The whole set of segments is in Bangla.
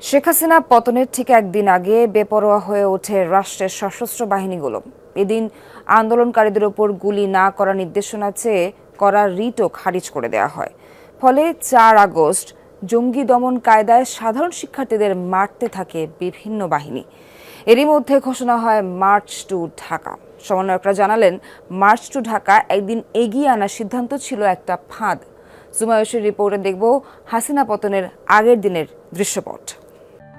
শেখ হাসিনা পতনের ঠিক একদিন আগে বেপরোয়া হয়ে ওঠে রাষ্ট্রের সশস্ত্র বাহিনীগুলো। এদিন আন্দোলনকারীদের ওপর গুলি না করার নির্দেশনা চেয়ে করা রিটও খারিজ করে দেওয়া হয়। ফলে চার আগস্ট জঙ্গি দমন কায়দায় সাধারণ শিক্ষার্থীদের মারতে থাকে বিভিন্ন বাহিনী। এরই মধ্যে ঘোষণা হয় মার্চ টু ঢাকা। সমন্বয়করা জানালেন, মার্চ টু ঢাকা একদিন এগিয়ে আনার সিদ্ধান্ত ছিল একটা ফাঁদ। জুমায়ুষের রিপোর্টে দেখব হাসিনা পতনের আগের দিনের দৃশ্যপট।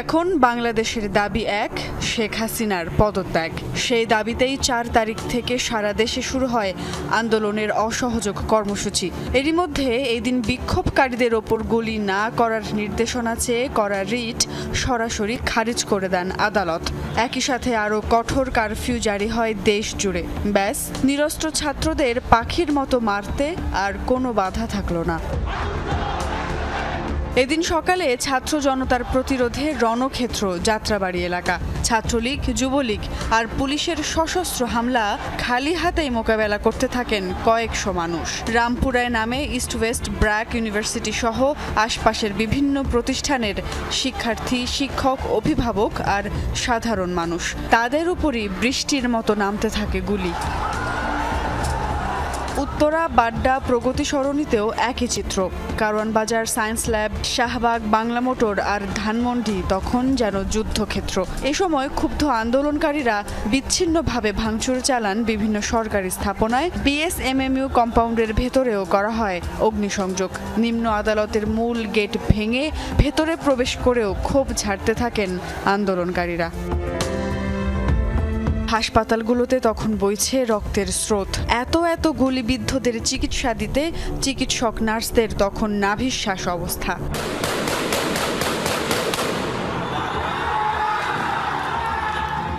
এখন বাংলাদেশের দাবি এক, শেখ হাসিনার পদত্যাগ। সেই দাবিতেই চার তারিখ থেকে সারা দেশে শুরু হয় আন্দোলনের অসহযোগ কর্মসূচি। এরই মধ্যে এদিন বিক্ষোভকারীদের ওপর গুলি না করার নির্দেশনা চেয়ে করা রিট সরাসরি খারিজ করে দেন আদালত। একই সাথে আরও কঠোর কারফিউ জারি হয় দেশ জুড়ে। ব্যাস, নিরস্ত্র ছাত্রদের পাখির মতো মারতে আর কোনো বাধা থাকল না। এদিন সকালে ছাত্র জনতার প্রতিরোধে রণক্ষেত্র, যাত্রাবাড়ি এলাকা। ছাত্রলীগ, যুবলীগ আর পুলিশের সশস্ত্র হামলা খালি হাতেই মোকাবেলা করতে থাকেন কয়েকশো মানুষ। রামপুরায় নামে ইস্ট ওয়েস্ট ব্র্যাক ইউনিভার্সিটি সহ আশপাশের বিভিন্ন প্রতিষ্ঠানের শিক্ষার্থী, শিক্ষক, অভিভাবক আর সাধারণ মানুষ। তাদের উপরই বৃষ্টির মতো নামতে থাকে গুলি। উত্তরা, বাড্ডা প্রগতি সরণিতেও একই চিত্র। Karwan Bazar, Science Lab, Shahbag, Bangla Motor আর ধানমন্ডি তখন যেন যুদ্ধক্ষেত্র। এ সময় ক্ষুব্ধ আন্দোলনকারীরা বিচ্ছিন্নভাবে ভাঙচুর চালান বিভিন্ন সরকারি স্থাপনায়, বিএসএমএমইউ কম্পাউন্ডের ভেতরেও করা হয় অগ্নিসংযোগ। নিম্ন আদালতের মূল গেট ভেঙে ভেতরে প্রবেশ করেও ক্ষোভ ঝাড়তে থাকেন আন্দোলনকারীরা। হাসপাতালগুলোতে তখন বইছে রক্তের স্রোত। এত এত গুলিবিদ্ধদের চিকিৎসা দিতে চিকিৎসক, নার্সদের তখন নাভিশ্বাস অবস্থা।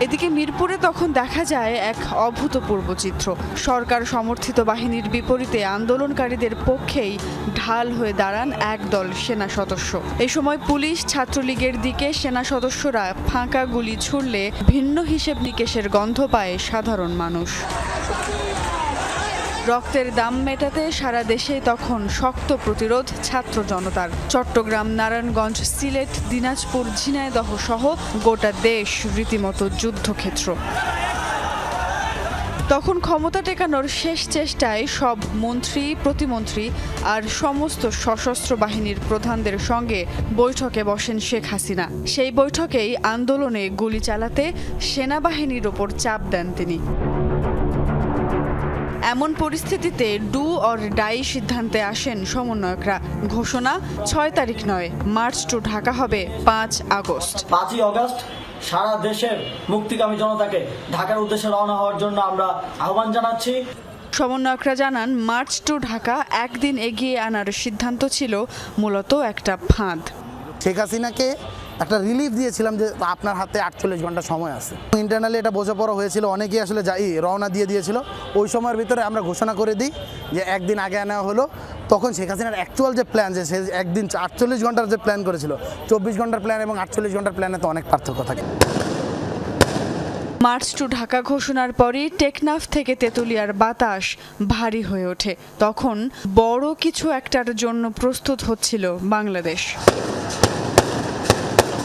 এদিকে মিরপুরে তখন দেখা যায় এক অভূতপূর্ব চিত্র। সরকার সমর্থিত বাহিনীর বিপরীতে আন্দোলনকারীদের পক্ষেই ঢাল হয়ে দাঁড়ান একদল সেনা সদস্য। এ সময় পুলিশ ছাত্রলীগের দিকে সেনা সদস্যরা ফাঁকা গুলি ছুড়লে ভিন্ন হিসেব নিকেশের গন্ধ পায় সাধারণ মানুষ। রক্তের দাম মেটাতে সারা দেশে তখন শক্ত প্রতিরোধ ছাত্র জনতার। চট্টগ্রাম, নারায়ণগঞ্জ, সিলেট, দিনাজপুর, ঝিনাইদহ সহ গোটা দেশ রীতিমতো যুদ্ধক্ষেত্র। তখন ক্ষমতা টেকানোর শেষ চেষ্টায় সব মন্ত্রী, প্রতিমন্ত্রী আর সমস্ত সশস্ত্র বাহিনীর প্রধানদের সঙ্গে বৈঠকে বসেন শেখ হাসিনা। সেই বৈঠকেই আন্দোলনে গুলি চালাতে সেনাবাহিনীর ওপর চাপ দেন তিনি। এমন পরিস্থিতিতে ডু অর ডাই সিদ্ধান্তে আসেন সমন্বয়করা। ঘোষণা ছয় তারিখ নয় মার্চ টু ঢাকা হবে পাঁচ আগস্ট। পাঁচই অগস্ট সারা দেশের মুক্তিকামী জনতাকে ঢাকার উদ্দেশ্যে রওনা হওয়ার জন্য আমরা আহ্বান জানাচ্ছি। সমন্বয়করা জানান মার্চ টু ঢাকা একদিন এগিয়ে আনার সিদ্ধান্ত ছিল মূলত একটা ফাঁদ। শেখ হাসিনাকে একটা রিলিফ দিয়েছিলাম যে আপনার হাতে আটচল্লিশ ঘণ্টা সময় আছে। ইন্টারনালি এটা বোঝাপড়া হয়েছিল, অনেকেই আসলে যাই রওনা দিয়ে দিয়েছিল। ওই সময়ের ভিতরে আমরা ঘোষণা করে দিই যে একদিন আগে আনা হলো। তখন শেখ হাসিনার অ্যাকচুয়াল যে প্ল্যান যে সে একদিন আটচল্লিশ ঘণ্টার যে প্ল্যান করেছিল, চব্বিশ ঘণ্টার প্ল্যান এবং আটচল্লিশ ঘণ্টার প্ল্যানে তো অনেক পার্থক্য থাকে। মার্চ টু ঢাকা ঘোষণার পরই টেকনাফ থেকে তেঁতুলিয়ার বাতাস ভারী হয়ে ওঠে। তখন বড় কিছু একটার জন্য প্রস্তুত হচ্ছিল বাংলাদেশ।